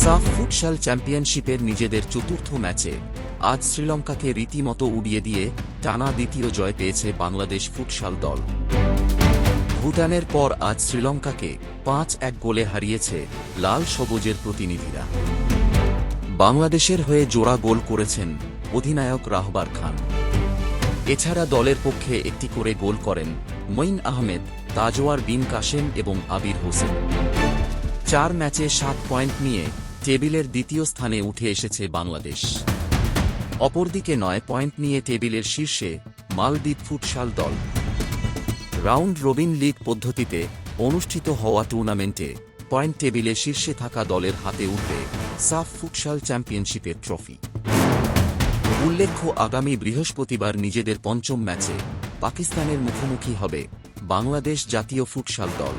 সাফ ফুটসাল চ্যাম্পিয়নশিপের নিজেদের চতুর্থ ম্যাচে। আজ শ্রীলঙ্কাকে রীতিমতো উড়িয়ে দিয়ে টানা দ্বিতীয় জয় পেয়েছে বাংলাদেশ ফুটসাল দল। ভুটানের পর আজ শ্রীলঙ্কাকে পাঁচ এক গোলে হারিয়েছে লাল সবুজের প্রতিনিধিরা। বাংলাদেশের হয়ে জোড়া গোল করেছেন অধিনায়ক রাহবার খান। এছাড়া দলের পক্ষে একটি করে গোল করেন মঈন আহমেদ, তাজওয়ার বিন কাশেম এবং আবির হোসেন। চার ম্যাচে সাত পয়েন্ট নিয়ে টেবিলের দ্বিতীয় স্থানে উঠে এসেছে বাংলাদেশ। অপরদিকে নয় পয়েন্ট নিয়ে টেবিলের শীর্ষে মালদ্বীপ ফুটসাল দল। রাউন্ড রবিন লিগ পদ্ধতিতে অনুষ্ঠিত হওয়া টুর্নামেন্টে পয়েন্ট টেবিলে শীর্ষে থাকা দলের হাতে উঠবে সাফ ফুটসাল চ্যাম্পিয়নশিপের ট্রফি। উল্লেখ্য, আগামী বৃহস্পতিবার নিজেদের পঞ্চম ম্যাচে পাকিস্তানের মুখোমুখি হবে বাংলাদেশ জাতীয় ফুটসাল দল।